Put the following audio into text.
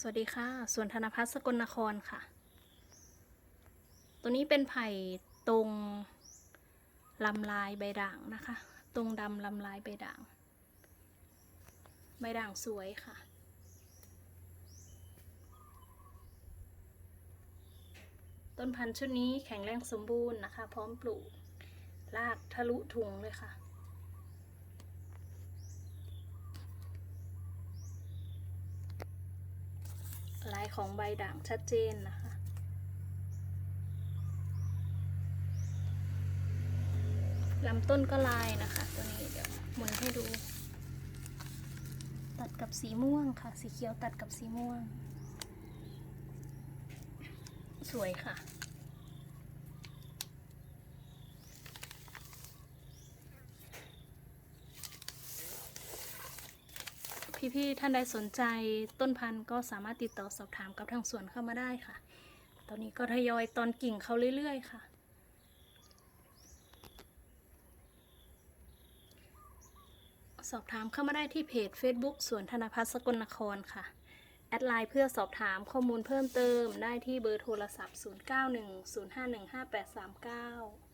สวัสดีค่ะสวนธนพัฒน์สกลนครค่ะ ตัวนี้เป็นไผ่ตรงลำลายใบด่างนะคะ ตรงดำลำลายใบด่าง ใบด่างสวยค่ะ ต้นพันธุ์ชุดนี้แข็งแรงสมบูรณ์นะคะ พร้อมปลูก รากทะลุถุงเลยค่ะ ลายของใบด่างชัดเจนนะคะลำต้นก็ลายนะคะ ตัวนี้เดี๋ยวหมุนให้ดู ตัดกับสีม่วงค่ะ สีเขียวตัดกับสีม่วง สวยค่ะ พี่ๆท่านใดสนใจต้นพันธุ์ก็สามารถติดต่อสอบถามกับทางสวนเข้ามาได้ค่ะ ตอนนี้ก็ทยอยตอนกิ่งเขาเรื่อยๆค่ะ สอบถามเข้ามาได้ที่เพจ Facebook สวนธนพัฒน์สกลนครค่ะแอดไลน์เพื่อสอบถามข้อมูลเพิ่มเติมได้ที่เบอร์โทรศัพท์ 0910515839